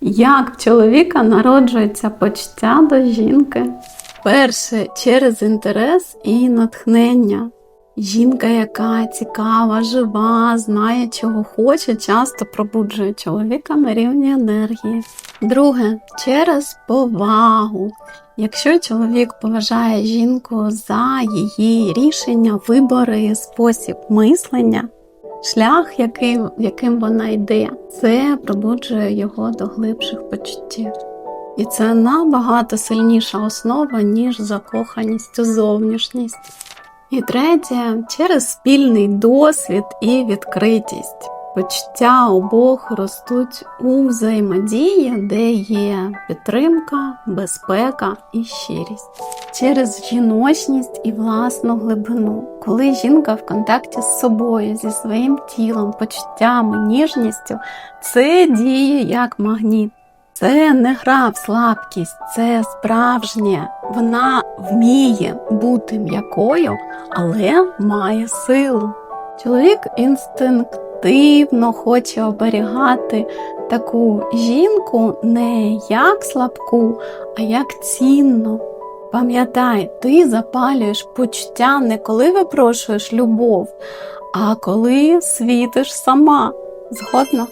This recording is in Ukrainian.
Як в чоловіка народжується почуття до жінки? Перше через інтерес і натхнення. Жінка, яка цікава, жива, знає, чого хоче, часто пробуджує чоловіка на рівні енергії. Друге через повагу. Якщо чоловік поважає жінку за її рішення, вибори, спосіб мислення, шлях, яким, яким вона йде, це пробуджує його до глибших почуттів. І це набагато сильніша основа, ніж закоханість у зовнішність. І третє, через спільний досвід і відкритість. Почуття обох ростуть у взаємодії, де є підтримка, безпека і щирість. Через жіночність і власну глибину. Коли жінка в контакті з собою, зі своїм тілом, почуттями, ніжністю, це діє як магніт. Це не гра в слабкість, це справжнє. Вона вміє бути м'якою, але має силу. Чоловік інстинктивно хоче оберігати таку жінку не як слабку, а як цінну. Пам'ятай, ти запалюєш почуття не коли випрошуєш любов, а коли світиш сама. Згодна?